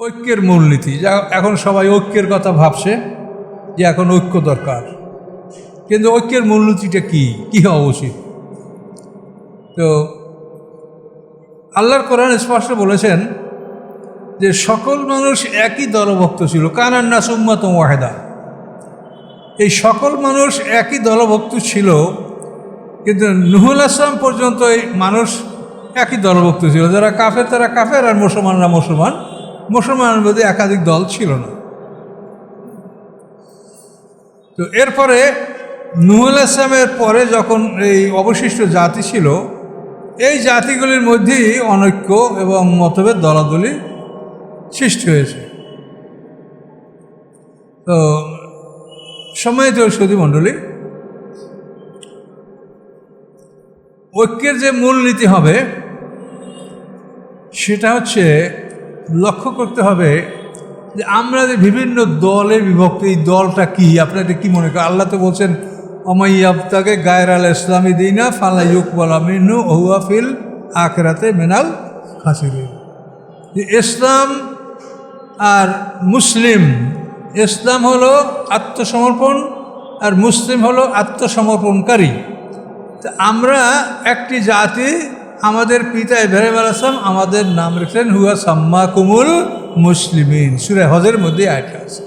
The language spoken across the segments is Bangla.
ঐক্যের মূলনীতি। যা এখন সবাই ঐক্যের কথা ভাবছে যে এখন ঐক্য দরকার। কিন্তু ঐক্যের মূলনীতিটা কি? কী হওয়া উচিত? তো আল্লাহর কোরআন স্পষ্ট বলেছেন যে সকল মানুষ একই দলভক্ত ছিল। কানান্না সুম্মত ওয়াহেদা। এই সকল মানুষ একই দলভক্ত ছিল, কিন্তু নুহুল আসলাম পর্যন্ত এই মানুষ একই দলভক্ত ছিল। যারা কাফের, তারা কাফের, আর মুসলমানরা মুসলমান। মুসলমানের মধ্যে একাধিক দল ছিল না। তো এরপরে নুহুল ইসলামের পরে যখন এই অবশিষ্ট জাতি ছিল, এই জাতিগুলির মধ্যেই অনৈক্য এবং মতভেদ দলাদলি সৃষ্টি হয়েছে। তো সম্মানিত সতী মণ্ডলী, ঐক্যের যে মূলনীতি হবে, সেটা হচ্ছে লক্ষ্য করতে হবে যে আমরা যে বিভিন্ন দলে বিভক্ত, এই দলটা কি? আপনাদের কী মনে করেন? আল্লাহ তো বলছেন অমাইয়াবতাকে গায়ের আল ইসলামী দিনা ফালা ইউকবাল আমিনু ওহুয়া ফিল আখরাতে মেনাল যে ইসলাম আর মুসলিম, ইসলাম হলো আত্মসমর্পণ আর মুসলিম হলো আত্মসমর্পণকারী। তা আমরা একটি জাতি আমাদের পিতা ইব্রাহিম আলাম আমাদের নাম রেখেছেন হুয়া সাম্মা কুমুল মুসলিমিন। সুরে হজের মধ্যে আয়টা আছে।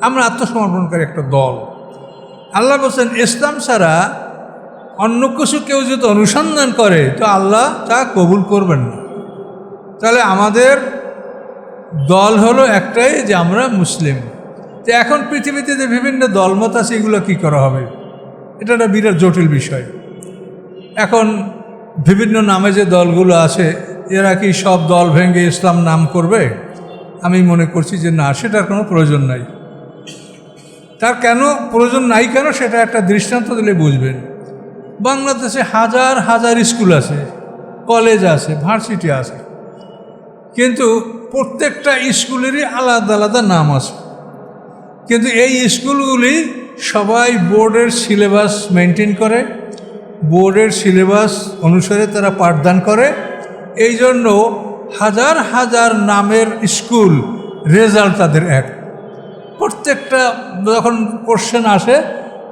আমরা আত্মসমর্পণকারী একটা দল। আল্লাহ বলছেন, ইসলাম ছাড়া অন্য কিছু কেউ যদি অনুসন্ধান করে, তো আল্লাহ তা কবুল করবেন না। তাহলে আমাদের দল হলো একটাই যে আমরা মুসলিম। তো এখন পৃথিবীতে যে বিভিন্ন দলমত আছে, এগুলো কী করা হবে? এটা একটা বিরাট জটিল বিষয়। এখন বিভিন্ন নামে যে দলগুলো আছে, এরা কি সব দল ভেঙে ইসলাম নাম করবে? আমি মনে করছি যে না, সেটার কোনো প্রয়োজন নাই। তার কেন প্রয়োজন নাই কেন সেটা একটা দৃষ্টান্ত দিলে বুঝবেন। বাংলাদেশে হাজার হাজার স্কুল আছে, কলেজ আছে, ভার্সিটি আছে। কিন্তু প্রত্যেকটা স্কুলেরই আলাদা আলাদা নাম আছে। কিন্তু এই স্কুলগুলি সবাই বোর্ডের সিলেবাস মেনটেন করে বোর্ডের সিলেবাস অনুসারে তারা পাঠদান করে। এই জন্য হাজার হাজার নামের স্কুল রেজাল্ট তাদের এক। প্রত্যেকটা যখন কোশ্চেন আসে,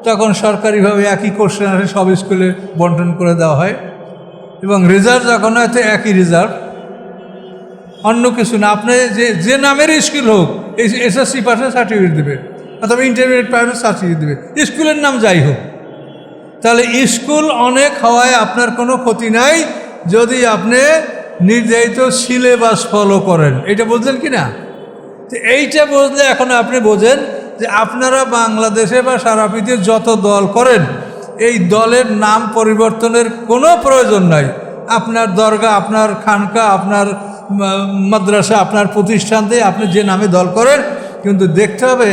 তখন সরকারিভাবে একই কোশ্চেন আসে, সব স্কুলে বন্টন করে দেওয়া হয়। এবং রেজাল্ট যখন হয়, তো একই রেজাল্ট। অন্য কিছু না। আপনি যে যে নামের স্কুল হোক এসএসসি পাশে সার্টিফিকেট দেবে, অথবা ইন্টারমিডিয়েট প্রাইভেট সার্টিফিকেট দেবে, স্কুলের নাম যাই হোক। তাহলে স্কুল অনেক হওয়ায় আপনার কোনো ক্ষতি নাই, যদি আপনি নির্ধারিত সিলেবাস ফলো করেন। এটা বুঝলেন কি না এইটা বুঝলে এখন আপনি বোঝেন যে আপনারা বাংলাদেশে বা সারা পৃথিবীর যত দল করেন, এই দলের নাম পরিবর্তনের কোনো প্রয়োজন নাই। আপনার দরগা, আপনার খানকা, আপনার মাদ্রাসা, আপনার প্রতিষ্ঠান দিয়ে আপনি যে নামে দল করেন, কিন্তু দেখতে হবে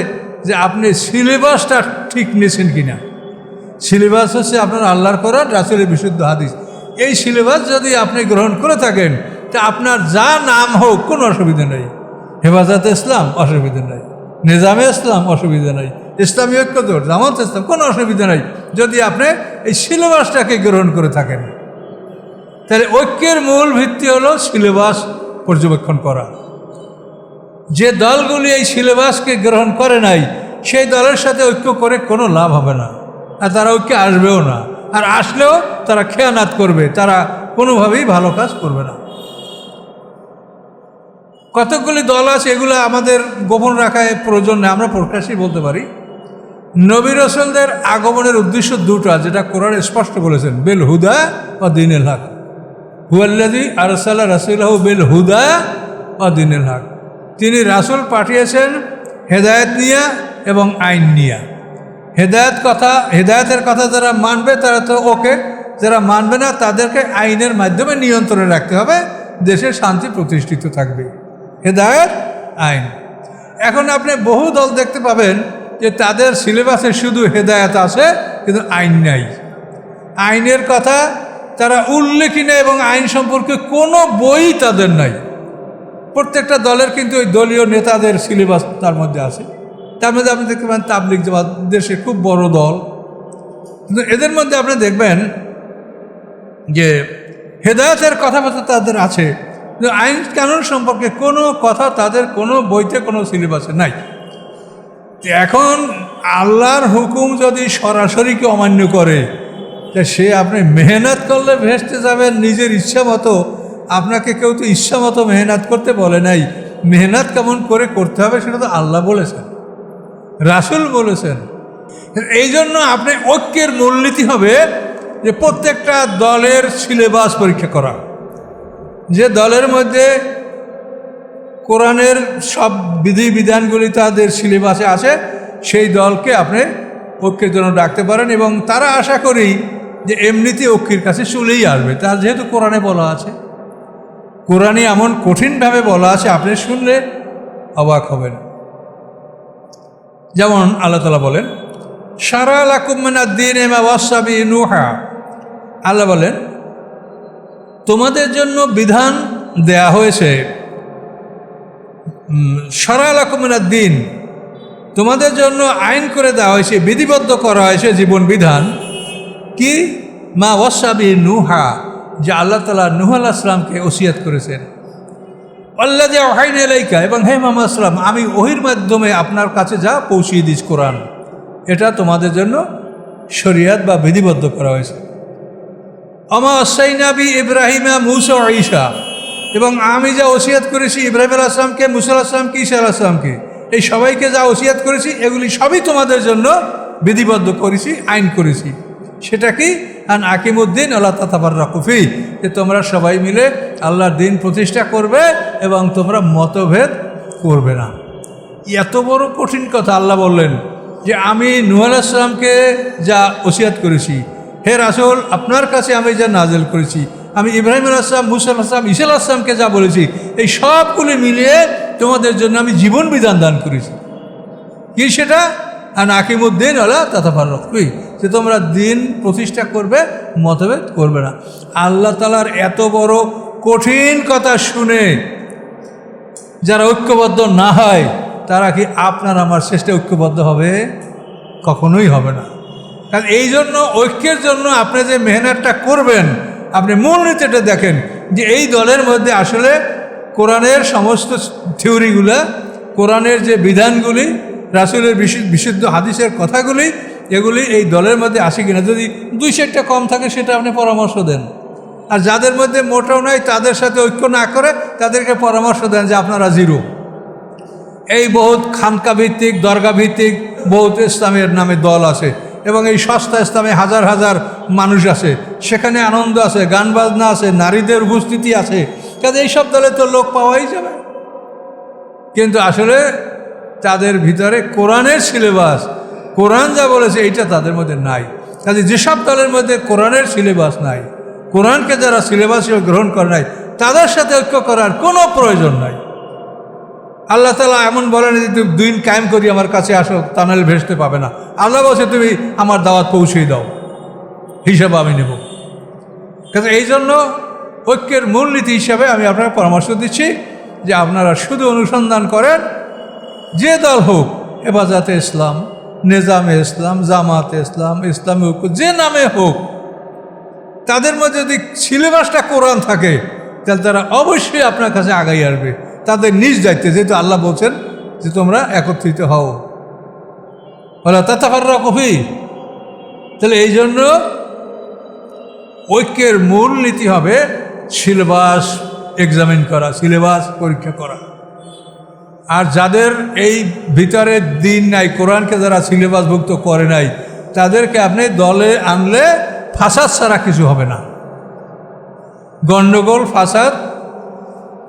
যে আপনি সিলেবাসটা ঠিক নিয়েছেন কিনা। সিলেবাস হচ্ছে আপনার আল্লাহর করার রাসুলের বিশুদ্ধ হাদিস। এই সিলেবাস যদি আপনি গ্রহণ করে থাকেন, তা আপনার যা নাম হোক, কোনো অসুবিধা নেই। হেফাজত ইসলাম, অসুবিধা নেই। নিজামে ইসলাম, অসুবিধা নেই। ইসলামী ঐক্যদর জামাত ইসলাম, কোনো অসুবিধা নেই। যদি আপনি এই সিলেবাসটাকে গ্রহণ করে থাকেন। তাহলে ঐক্যের মূল ভিত্তি হলো সিলেবাস পর্যবেক্ষণ করা। যে দলগুলি এই সিলেবাসকে গ্রহণ করে নাই, সেই দলের সাথে ঐক্য করে কোনো লাভ হবে না। আর তারা ঐক্যে আসবেও না। আর আসলেও তারা খেয়ানাত করবে, তারা কোনোভাবেই ভালো কাজ করবে না। কতকগুলি দল আছে এগুলো আমাদের গোপন রাখায় প্রয়োজন নেই, আমরা প্রকাশই বলতে পারি। নবী রসলদের আগমনের উদ্দেশ্য দুটা, যেটা কোরআন স্পষ্ট বলেছেন, বেল হুদা ও দিনের হাক। হুয়াল্লাদি আরসাল্লাহ রাসুল্লাহ বেল হুদা ও দিনের হাক। তিনি রাসুল পাঠিয়েছেন হেদায়ত নিয়া এবং আইন নিয়া। হেদায়ত কথা, হেদায়তের কথা যারা মানবে, তারা তো ওকে, যারা মানবে না, তাদেরকে আইনের মাধ্যমে নিয়ন্ত্রণে রাখতে হবে দেশের শান্তি প্রতিষ্ঠিত থাকবে। হেদায়ত, আইন। এখন আপনি বহু দল দেখতে পাবেন যে তাদের সিলেবাসে শুধু হেদায়ত আছে, কিন্তু আইন নাই। আইনের কথা তারা উল্লেখই নেই এবং আইন সম্পর্কে কোনো বই তাদের নাই। প্রত্যেকটা দলের কিন্তু ওই দলীয় নেতাদের সিলেবাস তার মধ্যে আছে। তার মধ্যে আপনি দেখতে পাবেন তাবলিক জামাত দেশে খুব বড় দল। কিন্তু এদের মধ্যে আপনি দেখবেন যে হেদায়তের কথাবার্তা তাদের আছে আইন কানুন সম্পর্কে কোনো কথা তাদের কোনো বইতে কোনো সিলেবাসে নাই। এখন আল্লাহর হুকুম যদি সরাসরিকে অমান্য করে, তা সে আপনি মেহনত করলে ভেসতে যাবেন নিজের ইচ্ছা মতো। আপনাকে কেউ তো ইচ্ছা মতো মেহনত করতে বলে নাই। মেহনত কেমন করে করতে হবে সেটা তো আল্লাহ বলেছেন। রাসুল বলেছেন। এই জন্য আপনি ঐক্যের মূলনীতি হবে যে প্রত্যেকটা দলের সিলেবাস পরীক্ষা করা। যে দলের মধ্যে কোরআনের সব বিধি বিধানগুলি তাদের সিলেবাসে আছে, সেই দলকে আপনি ঐক্যের জন্য ডাকতে পারেন এবং তারা আশা করি যে এমনিতে ঐক্যের কাছে চলেই আসবে। তার যেহেতু কোরআনে বলা আছে। কোরআনে এমন কঠিনভাবে বলা আছে, আপনি শুনলে অবাক হবেন। যেমন আল্লাহ তালা বলেন, সারা লাকুমিন ওয়াসাবি নুহা। আল্লাহ বলেন, তোমাদের জন্য বিধান দেয়া হয়েছে সারা লাকুমিনার দিন। তোমাদের জন্য আইন করে দেওয়া হয়েছে, বিধিবদ্ধ করা হয়েছে জীবন বিধান। কি? মা ওয়াসাবি নুহা, যে আল্লাহ তালা নুহ আল্লাহ আসলামকে ওসিয়াত করেছেন। আল্লাহ ওহাইন এলাইকা এবং হে আসলাম আমি ওহির মাধ্যমে আপনার কাছে যা পৌঁছিয়ে দিস কোরআন, এটা তোমাদের জন্য শরিয়াত বা বিধিবদ্ধ করা হয়েছে। আমা আসাইনাবি ইব্রাহিমা মুসা ঈশা, এবং আমি যা ওসিয়াত করেছি ইব্রাহিম আল আসলামকে মুসা আসলামকে ঈশা আল আসলামকে এই সবাইকে যা ওসিয়াত করেছি, এগুলি সবই তোমাদের জন্য বিধিবদ্ধ করেছি, আইন করেছি। সেটা কি? আন আকিমুদ্দিন আল্লাহ তাতাবার রাকুফি যে তোমরা সবাই মিলে আল্লাহর দিন প্রতিষ্ঠা করবে এবং তোমরা মতভেদ করবে না। এত বড় কঠিন কথা আল্লাহ বললেন যে আমি নুহ আলাহিসামকে যা ওসিয়াত করেছি, হে রাসুল, আপনার কাছে আমি যা নাজেল করেছি, আমি ইব্রাহিম আসলাম মুসা আসলাম ইসাল আসলামকে যা বলেছি, এই সবগুলি মিলিয়ে তোমাদের জন্য আমি জীবন বিধান দান করেছি। কি সেটা? আর নাকিমুদ্দিন আল্লাহ তথা ফারুকই যে তোমরা দিন প্রতিষ্ঠা করবে, মতভেদ করবে না। আল্লাহ তালার এত বড় কঠিন কথা শুনে যারা ঐক্যবদ্ধ না হয়, তারা কি আপনার আমার শ্রেষ্ঠে ঐক্যবদ্ধ হবে? কখনোই হবে না। কারণ এই জন্য, ঐক্যের জন্য আপনি যে মেহনতটা করবেন, আপনি মূলনীতিটা দেখেন যে এই দলের মধ্যে আসলে কোরআনের সমস্ত থিওরিগুলো, কোরআনের যে বিধানগুলি, রাসুলের বিশুদ্ধ হাদিসের কথাগুলি এগুলি এই দলের মধ্যে আসে কিনা? যদি দুই সেটটা কম থাকে, সেটা আপনি পরামর্শ দেন। আর যাদের মধ্যে মোটাও নাই, তাদের সাথে ঐক্য না করে তাদেরকে পরামর্শ দেন যে আপনারা জিরো। এই বহুত খানকা ভিত্তিক, দরগা ভিত্তিক বহুত ইসলামের নামে দল আছে এবং এই সস্তা ইসলামে হাজার হাজার মানুষ আছে। সেখানে আনন্দ আছে, গান বাজনা আছে, নারীদের উপস্থিতি আছে। কাজে এইসব দলে তো লোক পাওয়াই যাবে। কিন্তু আসলে তাদের ভিতরে কোরআনের সিলেবাস কোরআন যা বলেছে, এইটা তাদের মধ্যে নাই। কাজে যেসব দলের মধ্যে কোরআনের সিলেবাস নাই, কোরআনকে যারা সিলেবাস গ্রহণ করে নাই, তাদের সাথে ঐক্য করার কোনো প্রয়োজন নাই। আল্লাহ তালা এমন বলেন যে তুমি দিন কায়েম করি, আমার কাছে আসো তানালে ভেসতে পাবে না। আল্লাহ বলছে, তুমি আমার দাওয়াত পৌঁছেই দাও, হিসাবে আমি নেব। কাজে এই জন্য ঐক্যের মূলনীতি হিসাবে আমি আপনাকে পরামর্শ দিচ্ছি যে আপনারা শুধু অনুসন্ধান করেন, যে দল হোক হেফাজতে ইসলাম। নেজামে ইসলাম, জামাতে ইসলাম, ইসলামী ঐক্য যে নামে হোক, তাদের মধ্যে যদি সিলেবাসটা কোরআন থাকে, তাহলে তারা অবশ্যই আপনার কাছে আগাই আসবে। তাদের নিজ দায়িত্বে, যেহেতু আল্লাহ বলছেন যে তোমরা একত্রিত হও। বলে তাতাফাররা কফি তাহলে এই জন্য ঐক্যের মূল নীতি হবে সিলেবাস এক্সামিন করা, সিলেবাস পরীক্ষা করা। আর যাদের এই ভিতরে দিন নাই, কোরআনকে যারা সিলেবাসভুক্ত করে নাই, তাদেরকে আপনি দলে আনলে ফাসাদ ছাড়া কিছু হবে না। গণ্ডগোল ফাসাদ,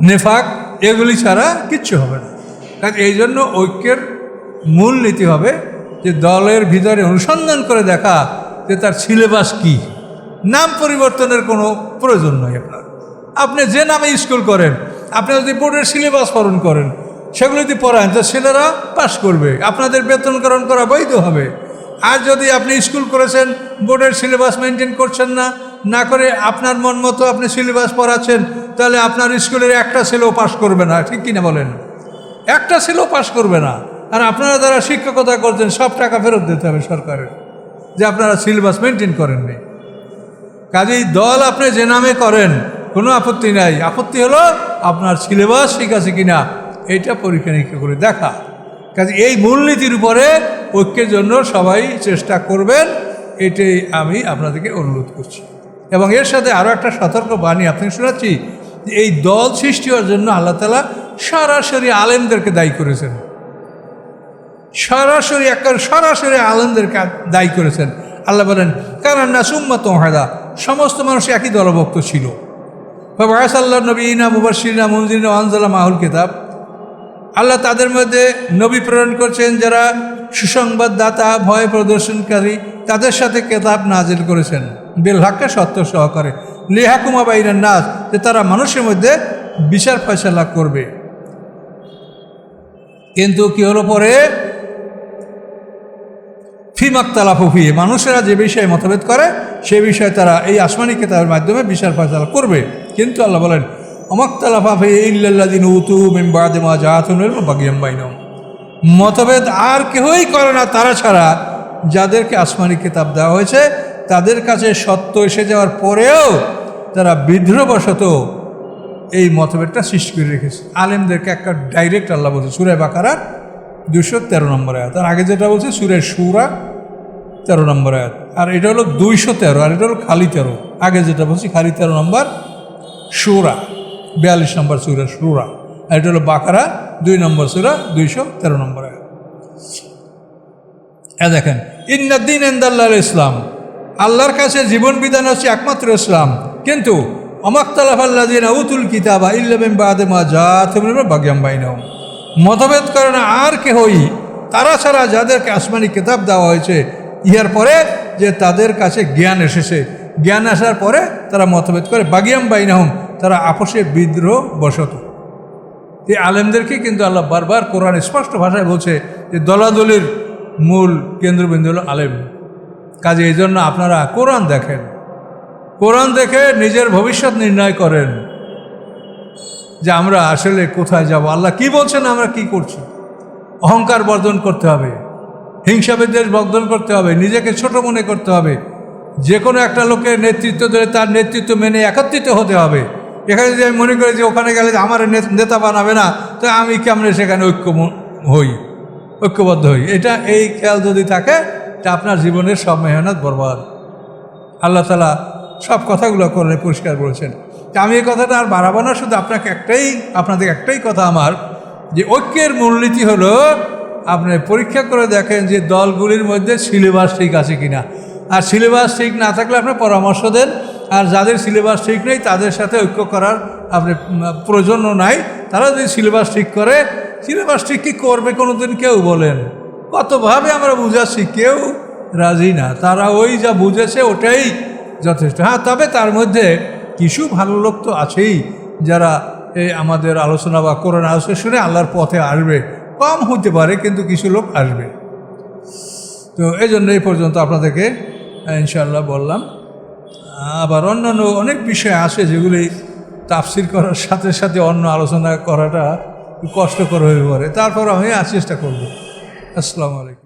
নেফাক, এগুলি ছাড়া কিচ্ছু হবে না। কারণ এই জন্য ঐক্যের মূল নীতি হবে যে দলের ভিতরে অনুসন্ধান করে দেখা যে তার সিলেবাস কি। নাম পরিবর্তনের কোনো প্রয়োজন নয় আপনার। আপনি যে নামে স্কুল করেন, আপনি যদি বোর্ডের সিলেবাস পালন করেন সেগুলো যদি পড়ান, তো ছেলেরা পাশ করবে। আপনাদের বেতনকরণ করা বৈধ হবে। আর যদি আপনি স্কুল করেছেন, বোর্ডের সিলেবাস মেনটেন করছেন না না করে আপনার মন মতো আপনি সিলেবাস পড়াচ্ছেন, তাহলে আপনার স্কুলের একটা ছেলেও পাশ করবে না। ঠিক কিনা বলেন? একটা ছেলেও পাশ করবে না। আর আপনারা যারা শিক্ষকতা করছেন, সব টাকা ফেরত দিতে হবে সরকারের, যে আপনারা সিলেবাস মেনটেন করেননি। কাজেই দল আপনি যে নামে করেন, কোনো আপত্তি নাই। আপত্তি হলো আপনার সিলেবাস ঠিক আছে কিনা এটা পরীক্ষা নিরীক্ষা করে দেখা। কাজে এই মূলনীতির উপরে ঐক্যের জন্য সবাই চেষ্টা করবেন, এটাই আমি আপনাদেরকে অনুরোধ করছি। এবং এর সাথে আরও একটা সতর্ক বাণী আপনাকে শোনাচ্ছি, যে এই দল সৃষ্টি হওয়ার জন্য আল্লাহ তালা সরাসরি আলেমদেরকে দায়ী করেছেন। সরাসরি একটা সরাসরি আলেমদেরকে দায়ী করেছেন। আল্লাহ বলেন কারণ না সুম্মত মহাদা সমস্ত মানুষ একই দলভক্ত ছিল। বয়স আল্লাহ নবী ইনা মুবাসিনা মঞ্জিনা আনজালা মাহুল কিতাব। আল্লাহ তাদের মধ্যে নবী প্রেরণ করছেন যারা সুসংবাদদাতা, ভয় প্রদর্শনকারী, তাদের সাথে কেতাব নাজিল করেছেন। বেলহাক্কা সত্য সহকারে। লেহাকুমা বাইরের নাচ যে তারা মানুষের মধ্যে বিচার ফয়সালা করবে। কিন্তু কি হলো পরে? ফিমাক্তালাফি মানুষেরা যে বিষয়ে মতভেদ করে, সে বিষয়ে তারা এই আসমানি কেতাবের মাধ্যমে বিচার ফয়সালা করবে। কিন্তু আল্লাহ বলেন বাইনম মতভেদ আর কেউই করে না তারা ছাড়া। যাদেরকে আসমানি কিতাব দেওয়া হয়েছে, তাদের কাছে সত্য এসে যাওয়ার পরেও তারা বিদ্রোহবশত এই মতভেদটা সৃষ্টি করে রেখেছে। আলেমদেরকে একটা ডাইরেক্ট আল্লাহ বলছে, সুরে বাকারার দুশো তেরো নম্বর আয়াত। আর আগে যেটা বলছে, সুরে সুরা তেরো নম্বর আয়াত। আর এটা হলো দুইশো তেরো, আর এটা হলো খালি তেরো। আগে যেটা বলছি, খালি তেরো নম্বর সুরা। বিয়াল্লিশ নম্বর সুরা সুরা। আর এটা হলো বাকারা দুই নম্বর সুরা, দুইশো তেরো নম্বর এ দেখেন ইন্নাদ্দিন এন্দাল্লাহ ইসলাম। আল্লাহর কাছে জীবন বিধান হচ্ছে একমাত্র ইসলাম। কিন্তু অমাক্তালাফাল্লাদিন আউতুল কিতাবা ইল্লামিম বাদেমা তুমি বাগ্যাম বাইনাও মতভেদ করে না আর কে কেহই, তারা ছাড়া যাদেরকে আসমানি কিতাব দেওয়া হয়েছে, ইহার পরে যে তাদের কাছে জ্ঞান এসেছে। জ্ঞান আসার পরে তারা মতভেদ করে বাগিয়াম বাইনাহম। তারা আপসে বিদ্রোহ বসত এই আলেমদেরকে কিন্তু আল্লাহ বারবার কোরআন স্পষ্ট ভাষায় বলছে যে দলাদলির মূল কেন্দ্রবিন্দু হলো আলেম। কাজে এই জন্য আপনারা কোরআন দেখেন। কোরআন দেখে নিজের ভবিষ্যৎ নির্ণয় করেন। যে আমরা আসলে কোথায় যাব? আল্লাহ কি বলছেন? আমরা কি করছি? অহংকার বর্জন করতে হবে। হিংসা বিদ্বেষ বর্জন করতে হবে। নিজেকে ছোট মনে করতে হবে। যে কোনো একটা লোকের নেতৃত্ব ধরে তার নেতৃত্ব মেনে একত্রিত হতে হবে। এখানে যদি আমি মনে করি যে ওখানে গেলে আমার নেতা বানাবে না, তো আমি কেমন সেখানে ঐক্য হই? ঐক্যবদ্ধ হই? এটা এই খেয়াল যদি থাকে, তা আপনার জীবনের সব মেহনত বরবাদ। আল্লাহ তালা সব কথাগুলো করে পরিষ্কার বলেছেন। তা আমি এই কথাটা আর বাড়াবো না, শুধু আপনাকে একটাই আপনাদের একটাই কথা আমার, যে ঐক্যের মূলনীতি হলো, আপনি পরীক্ষা করে দেখেন যে দলগুলির মধ্যে সিলেবাস ঠিক আছে কিনা। আর সিলেবাস ঠিক না থাকলে আপনি পরামর্শ দেন আর যাদের সিলেবাস ঠিক নেই তাদের সাথে ঐক্য করার আপনি উম, প্রয়োজনও নাই। তারা যদি সিলেবাস ঠিক করে সিলেবাস ঠিক কি করবে কোনো দিন কেউ বলেন? কতভাবে আমরা বুঝাচ্ছি কেউ রাজি না। তারা ওই যা বুঝেছে ওটাই যথেষ্ট। হ্যাঁ তবে তার মধ্যে কিছু ভালো লোক তো আছেই যারা এই আমাদের আলোচনা বা কোরআন আলোচনা শুনে আল্লাহর পথে আসবে। কম হতে পারে কিন্তু কিছু লোক আসবে। তো এই জন্য এই পর্যন্ত আপনাদেরকে আহ, ইনশাআল্লাহ বললাম। আবার অন্যান্য অনেক বিষয় আছে যেগুলি তাফসির করার সাথে সাথে অন্য আলোচনা করাটা কষ্টকর হয়ে পড়ে। তারপর আমি চেষ্টা করব। আসসালামু আলাইকুম।